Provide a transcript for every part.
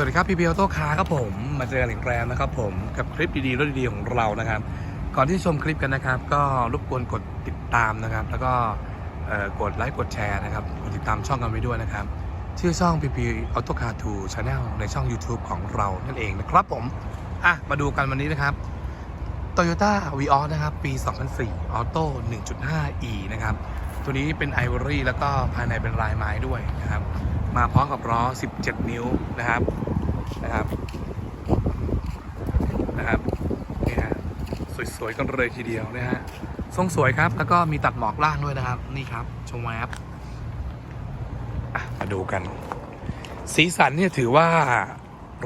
วัสดีครับพีพีออโต้คาร์ครับผมมาเจอกันอีกแล้วนะครับผมกับคลิปดีๆรถดีๆของเรานะครับ ก่อนที่จะชมคลิปกันนะครับ ก็รบกวนกดติดตามนะครับ แล้วก็กดไลค์กดแชร์นะครับกดติดตามช่องกันไว้ด้วยนะครับ ชื่อช่อง PP Auto Car 2 Channel ในช่อง YouTube ของเรานั่นเองนะครับผมอะมาดูกันวันนี้นะครับ Toyota v ีออนะครับ ปี 2004 Auto 1.5e นะครับ ตัวนี้เป็น Ivory แล้วก็ภายในเป็นลายไม้ด้วยนะครับ มาพร้อมกับล้อ 17 นิ้วนะครับ นะครับนะครับนี่ฮะสวยๆกันเลยทีเดียวนะฮะทรงสวยครับแล้วก็มีตัดหมอกล่างด้วยนะครับ นี่ครับ ชมแวบอะมาดูกัน สีสันเนี่ยถือว่า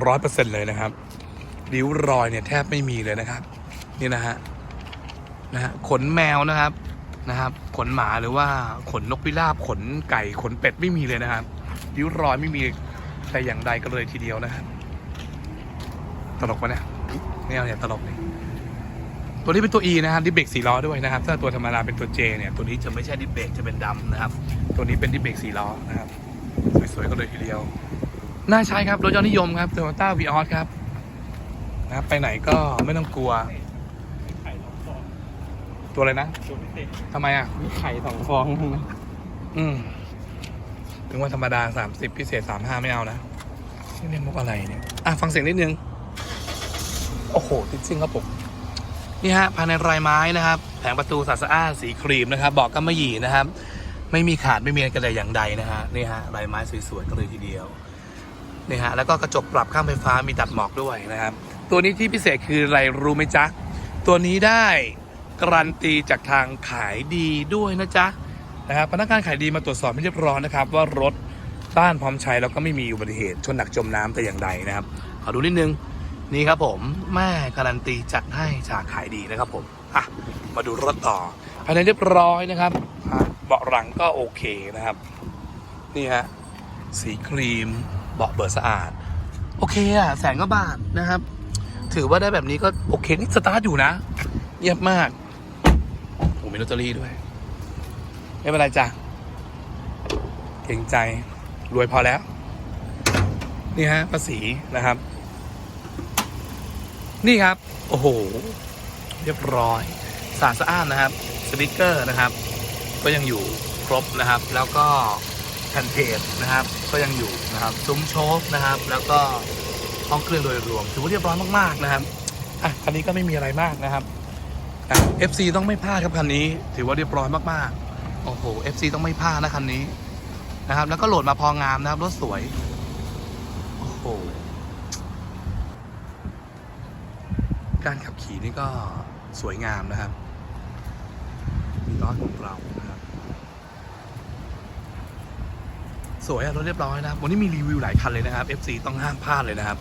ร้อยเปอร์เซ็นเลยนะครับริ้วรอยเนี่ยแทบไม่มีเลยนะครับ นี่นะฮะนะฮะขนแมวนะครับนะครับ ขนหมาหรือว่าขนนกพิราบขนไก่ขนเป็ดไม่มีเลยนะครับริ้วรอยไม่มีแต่อย่างใดก็เลยทีเดียวนะครับ ตลกปะเนี่ยไม่เอาเนี่ยตลกเลยตัวนี้เป็นตัว E นะครับ ดิสเบรกสี่ล้อด้วยนะครับ ถ้าตัวธรรมดาเป็นตัว J เนี่ย ตัวนี้จะไม่ใช่ดิสเบรกจะเป็นดำนะครับ ตัวนี้เป็นดิสเบรกสี่ล้อนะครับ สวยๆก็เลยทีเดียว น่าใช้ครับ รถยอดนิยมครับ Toyota v ีออครับนะครับ ไปไหนก็ไม่ต้องกลัวไข่สองฟองตัวอะไรนะตัวพิเศษทำไมอะ มีไข่สองฟองอืมถึงว่าธรรมดา30พิเศษ35ไม่เอานะนี่เล่นมุกอะไรเนี่ย อะ ฟังเสียงนิดนึง โอ้โหติดซิ่งครับผมนี่ฮะภายในรายไม้นะครับ แผงประตูสัดสะอ้าสีครีมนะครับบอกกำมะหยี่นะครับ ไม่มีขาดไม่มีกระไดอย่างใดนะฮะนี่ฮะลายไม้สวยๆกันเลยทีเดียวนี่ฮะแล้วก็กระจกปรับข้างไฟฟ้ามีตัดหมอกด้วยนะครับ ตัวนี้ที่พิเศษคืออะไรรู้ไหมจ๊ะตัวนี้ได้การันตีจากทางขายดีด้วยนะจ๊ะนะครับพนักงานขายดีมาตรวจสอบให้เรียบร้อยนะครับ ว่ารถต้านพร้อมใช้แล้วก็ไม่มีอุบัติเหตุชนหนักจมน้ำแต่อย่างใดนะครับขอดูนิดนึง นี่ครับผมแม่การันตีจัดให้จากขายดีนะครับผมอะมาดูรถต่อภายในเรียบร้อยนะครับเบาะหลังก็โอเคนะครับ นี่ฮะสีครีมเบาะเบิดสะอาด โอเคอะแสนกว่าบาทนะครับ ถือว่าได้แบบนี้ก็โอเคนี่สตาร์ทอยู่นะ เยี่ยมมากโอ้มีลอตเตอรี่ด้วย ไม่เป็นไรจ้ะเก่งใจรวยพอแล้ว นี่ฮะภาษีนะครับ นี่ครับ โอ้โห เรียบร้อยสะอาดสะอ้านนะครับ สติกเกอร์นะครับ ก็ยังอยู่ครบนะครับ แล้วก็แผ่นเพจนะครับ ก็ยังอยู่นะครับซุ้มโชคนะครับ แล้วก็ห้องเครื่องโดยรวมถือว่าเรียบร้อยมากๆนะครับอะคันนี้ก็ไม่มีอะไรมากนะครับเอะ FC ต้องไม่พลาดครับคันนี้ ถือว่าเรียบร้อยมากๆโอ้โห FC ต้องไม่พลาดนะคันนี้นะครับ แล้วก็โหลดมาพองามนะครับรถสวยโอ้โห การขับขี่นี่ก็สวยงามนะครับ มีล้อของเรานะครับ สวยอะรถเรียบร้อยนะครับ วันนี้มีรีวิวหลายคันเลยนะครับ FC ต้องห้ามพลาดเลยนะครับ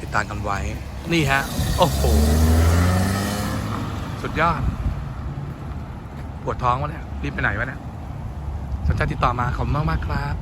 ติดตามกันไว้ นี่ฮะ โอ้โห สุดยอด ปวดท้องวะเนี่ย รีบไปไหนวะเนี่ยสนใจติดต่อมาขอบคุณมากๆครับ